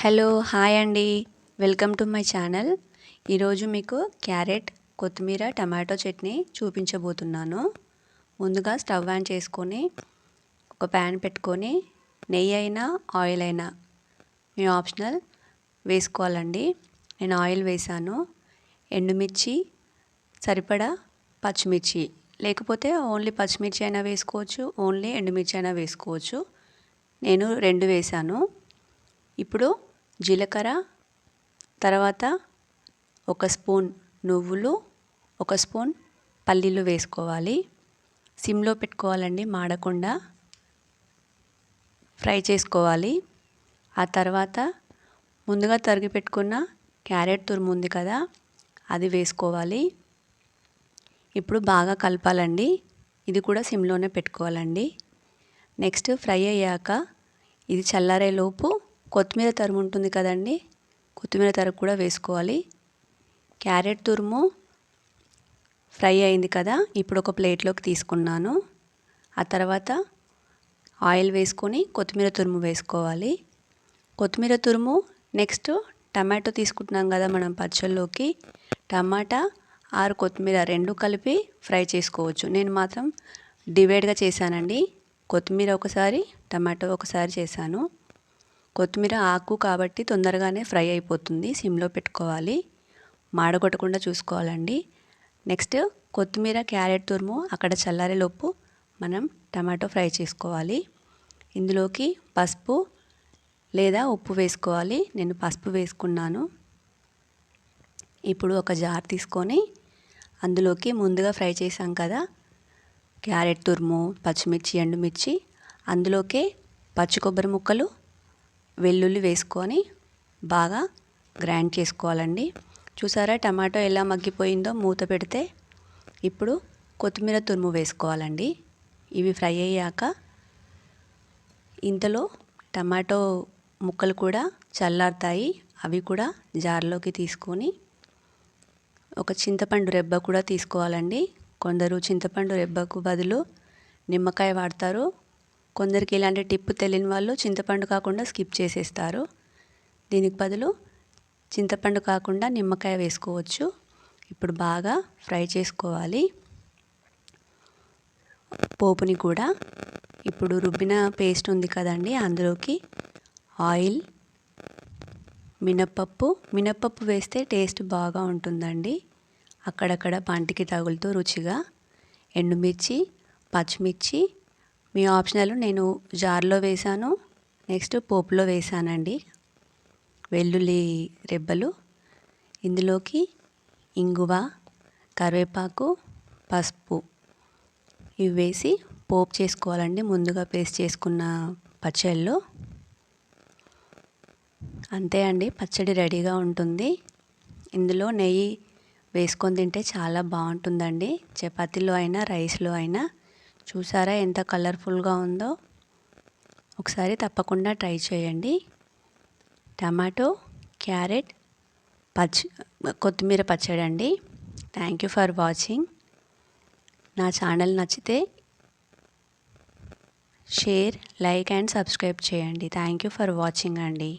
Hello hi అండి. Welcome to my channel. ఈరోజు మీకు క్యారెట్ కొత్తిమీర టమాటో చట్నీ చూపించబోతున్నాను. ముందుగా స్టవ్ ఆన్ చేసుకొని ఒక ప్యాన్ పెట్టుకొని నెయ్యి అయినా ఆయిల్ అయినా మీ ఆప్షనల్ వేసుకోవాలండి. నేను ఆయిల్ వేసాను. ఎండుమిర్చి సరిపడా పచ్చిమిర్చి. లేకపోతే ఓన్లీ పచ్చిమిర్చి అయినా వేసుకోవచ్చు ఓన్లీ ఎండుమిర్చి అయినా వేసుకోవచ్చు. నేను రెండు వేసాను. ఇప్పుడు జీలకర్ర తర్వాత ఒక స్పూన్ నువ్వులు ఒక స్పూన్ పల్లీలు వేసుకోవాలి. సిమ్లో పెట్టుకోవాలండి మాడకుండా. ఫ్రై చేసుకోవాలి. ఆ తర్వాత ముందుగా తరిగి పెట్టుకున్న క్యారెట్ తురుము ఉంది కదా అది వేసుకోవాలి. ఇప్పుడు బాగా కలపాలండి. ఇది కూడా సిమ్లోనే పెట్టుకోవాలండి. నెక్స్ట్ ఫ్రై అయ్యాక ఇది చల్లారేలోపు కొత్తిమీర తరుము ఉంటుంది కదండి కొత్తిమీర తరుగు కూడా వేసుకోవాలి. క్యారెట్ తురుము ఫ్రై అయింది కదా ఇప్పుడు ఒక ప్లేట్లోకి తీసుకున్నాను. ఆ తర్వాత ఆయిల్ వేసుకొని కొత్తిమీర తురుము వేసుకోవాలి. కొత్తిమీర తురుము నెక్స్ట్ టమాటో తీసుకుంటున్నాం కదా మనం పచ్చళ్ళలోకి టమాటా ఆరు కొత్తిమీర రెండు కలిపి ఫ్రై చేసుకోవచ్చు. నేను మాత్రం డివైడ్గా చేశానండి. కొత్తిమీర ఒకసారి టమాటో ఒకసారి చేశాను. కొత్తిమీర ఆకు కాబట్టి తొందరగానే ఫ్రై అయిపోతుంది. సిమ్లో పెట్టుకోవాలి. మాడగొట్టకుండా చూసుకోవాలండి. నెక్స్ట్ కొత్తిమీర క్యారెట్ తురుము అక్కడ చల్లారేలోపు మనం టమాటో ఫ్రై చేసుకోవాలి. ఇందులోకి పసుపు లేదా ఉప్పు వేసుకోవాలి. నేను పసుపు వేసుకున్నాను. ఇప్పుడు ఒక జార్ తీసుకొని అందులోకి ముందుగా ఫ్రై చేసాం కదా క్యారెట్ తురుము పచ్చిమిర్చి ఎండుమిర్చి అందులోకే పచ్చి కొబ్బరి ముక్కలు వెల్లుల్లి వేసుకొని బాగా గ్రైండ్ చేసుకోవాలండి. చూసారా టమాటో ఎలా మగ్గిపోయిందో మూత పెడితే ఇప్పుడు కొత్తిమీర తురుము వేసుకోవాలండి. ఇవి ఫ్రై అయ్యాక ఇంతలో టమాటో ముక్కలు కూడా చల్లారుతాయి. అవి కూడా జార్లోకి తీసుకొని ఒక చింతపండు రెబ్బ కూడా తీసుకోవాలండి. కొందరు చింతపండు రెబ్బకు బదులు నిమ్మకాయ వాడతారు. కొందరికి ఇలాంటి టిప్ తెలియని వాళ్ళు చింతపండు కాకుండా స్కిప్ చేసేస్తారు. దీనికి బదులు చింతపండు కాకుండా నిమ్మకాయ వేసుకోవచ్చు. ఇప్పుడు బాగా ఫ్రై చేసుకోవాలి. పోపుని కూడా ఇప్పుడు రుబ్బిన పేస్ట్ ఉంది కదండి అందులోకి ఆయిల్ మినప్పప్పు మినప్పప్పు వేస్తే టేస్ట్ బాగా ఉంటుందండి. అక్కడక్కడ పంటికి తగులుతూ రుచిగా ఎండుమిర్చి పచ్చిమిర్చి మీ ఆప్షనల్ నేను జార్లో వేసాను నెక్స్ట్ పోపులో వేసానండి వెల్లుల్లి రెబ్బలు ఇందులోకి ఇంగువ కరివేపాకు పసుపు ఇవి వేసి పోపు చేసుకోవాలండి. ముందుగా పేస్ట్ చేసుకున్న పచ్చళ్ళు. అంతే అండి పచ్చడి రెడీగా ఉంటుంది. ఇందులో నెయ్యి వేసుకొని తింటే చాలా బాగుంటుందండి. చపాతీలో అయినా రైస్లో అయినా చూసారా ఎంత కలర్ఫుల్గా ఉందో? ఒకసారి తప్పకుండా ట్రై చేయండి. టమాటో క్యారెట్ పచ్చి కొత్తిమీర పచ్చడి అండి థ్యాంక్ యూ ఫర్ వాచింగ్. నా ఛానల్ నచ్చితే షేర్ లైక్ అండ్ సబ్స్క్రైబ్ చేయండి. థ్యాంక్ యూ ఫర్ వాచింగ్ అండి.